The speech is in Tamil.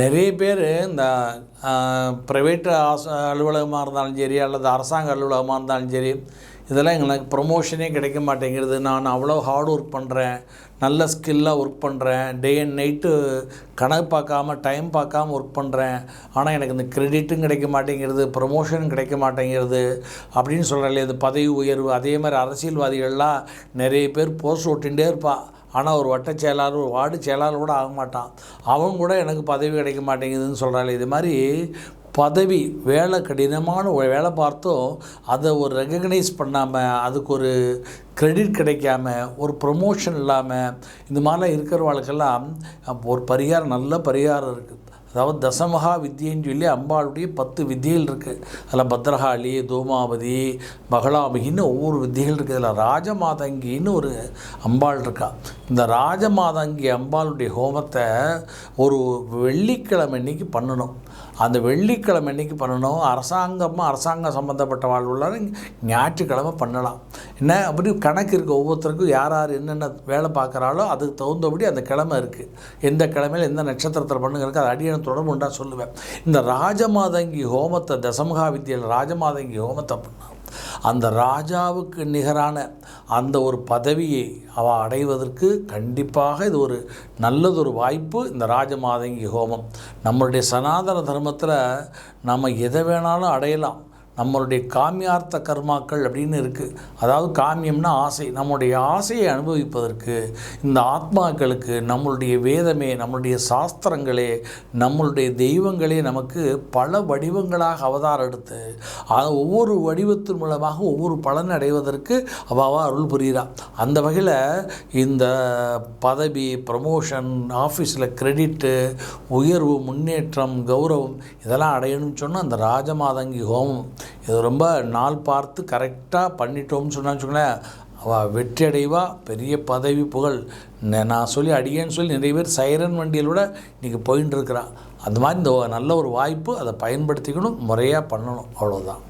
நிறைய பேர் இந்த ப்ரைவேட் அலுவலகமாக இருந்தாலும் சரி அல்லது அரசாங்க அலுவலகமாக இருந்தாலும் சரி இதெல்லாம் எங்களுக்கு ப்ரொமோஷனே கிடைக்க மாட்டேங்கிறது. நான் அவ்வளோ ஹார்ட் ஒர்க் பண்ணுறேன் நல்ல ஸ்கில்லாக ஒர்க் பண்ணுறேன் டே அண்ட் நைட்டு கணக்கு பார்க்காம டைம் பார்க்காம ஒர்க் பண்ணுறேன் ஆனால் எனக்கு இந்த க்ரெடிட்டும் கிடைக்க மாட்டேங்கிறது ப்ரொமோஷனும் கிடைக்க மாட்டேங்கிறது அப்படின்னு சொல்கிறாங்களே இது பதவி உயர்வு. அதே மாதிரி அரசியல்வாதிகள்லாம் நிறைய பேர் போஸ்ட் ஓட்டிகிட்டே இருப்பாள் ஆனால் ஒரு வட்ட செயலாளர் ஒரு வார்டு செயலாளர் கூட ஆக மாட்டான். அவன் கூட எனக்கு பதவி கிடைக்க மாட்டேங்குதுன்னு சொல்கிறாள் இது மாதிரி பதவி வேலை கடினமான ஒரு வேலை பார்த்தும் அதை ஒரு ரெகக்னைஸ் பண்ணாமல் அதுக்கு ஒரு கிரெடிட் கிடைக்காம ஒரு ப்ரொமோஷன் இல்லாமல் இந்த மாதிரிலாம் இருக்கிறவங்களுக்கெல்லாம் ஒரு பரிகாரம் நல்ல பரிகாரம் இருக்குது அதாவது தசமகா வித்தியன்னு சொல்லி அம்பாளுடைய பத்து வித்தியல் இருக்குது அதில் பத்ரகாளி தூமாவதி பகலாமிகின்னு ஒவ்வொரு வித்தியல் இருக்குது இதில் ராஜமாதங்கின்னு ஒரு அம்பாள் இருக்கா. இந்த ராஜமாதங்கி அம்பாளுடைய ஹோமத்தை ஒரு வெள்ளிக்கிழமை அன்னைக்கு பண்ணணும். அந்த வெள்ளிக்கிழமை அன்னைக்கு பண்ணணும்? அரசாங்கமாக அரசாங்கம் சம்மந்தப்பட்ட வாழ்வுள்ள ஞாயிற்றுக்கிழமை பண்ணலாம். என்ன? அப்படி கணக்கு இருக்குது ஒவ்வொருத்தருக்கும் யார் யார் என்னென்ன வேலை பார்க்குறாலோ அதுக்கு தகுந்தபடி அந்த கிழமை இருக்குது எந்த கிழமையில் எந்த நட்சத்திரத்தில் பண்ணுங்கிறது அது அடியான தொடர்பு உண்டா சொல்லுவேன். இந்த ராஜமாதங்கி ஹோமத்தை தசமகா வித்தியில் ராஜமாதங்கி ஹோமத்தை பண்ணலாம் அந்த ராஜாவுக்கு நிகரான அந்த ஒரு பதவியை அவ அடைவதற்கு கண்டிப்பாக இது ஒரு நல்லதொரு வாய்ப்பு. இந்த ராஜமாதங்கி ஹோமம். நம்மளுடைய சனாதன தர்மத்தில் நம்ம எதை வேணாலும் அடையலாம். நம்மளுடைய காமியார்த்த கர்மாக்கள் அப்படின்னு இருக்குது அதாவது காமியம்னா ஆசை. நம்முடைய ஆசையை அனுபவிப்பதற்கு இந்த ஆத்மாக்களுக்கு நம்மளுடைய வேதமே நம்மளுடைய சாஸ்திரங்களே நம்மளுடைய தெய்வங்களே நமக்கு பல வடிவங்களாக அவதாரம் எடுத்து அது ஒவ்வொரு வடிவத்தின் மூலமாக ஒவ்வொரு பலன் அடைவதற்கு அவாவா அருள் புரிகிறா அந்த வகையில் இந்த பதவி ப்ரமோஷன் ஆஃபீஸில் கிரெடிட்டு உயர்வு முன்னேற்றம் கௌரவம் இதெல்லாம் அடையணும்னு சொன்னால் அந்த ராஜமாதங்கி ஹோமம். இது ரொம்ப நாள் பார்த்து கரெக்டாக பண்ணிட்டோம்னு சொன்னான்னு வச்சுக்கோங்களேன் அவள் வெற்றி அடைவா பெரிய பதவி புகழ். நான் சொல்லி அடியேன்னு சொல்லி நிறைய பேர் சைரன் வண்டியில் கூட இன்றைக்கி போயின்னு இருக்கிறான் அந்த மாதிரி இந்த நல்ல ஒரு வாய்ப்பு அதை பயன்படுத்திக்கணும் முறையாக பண்ணணும். அவ்வளோதான்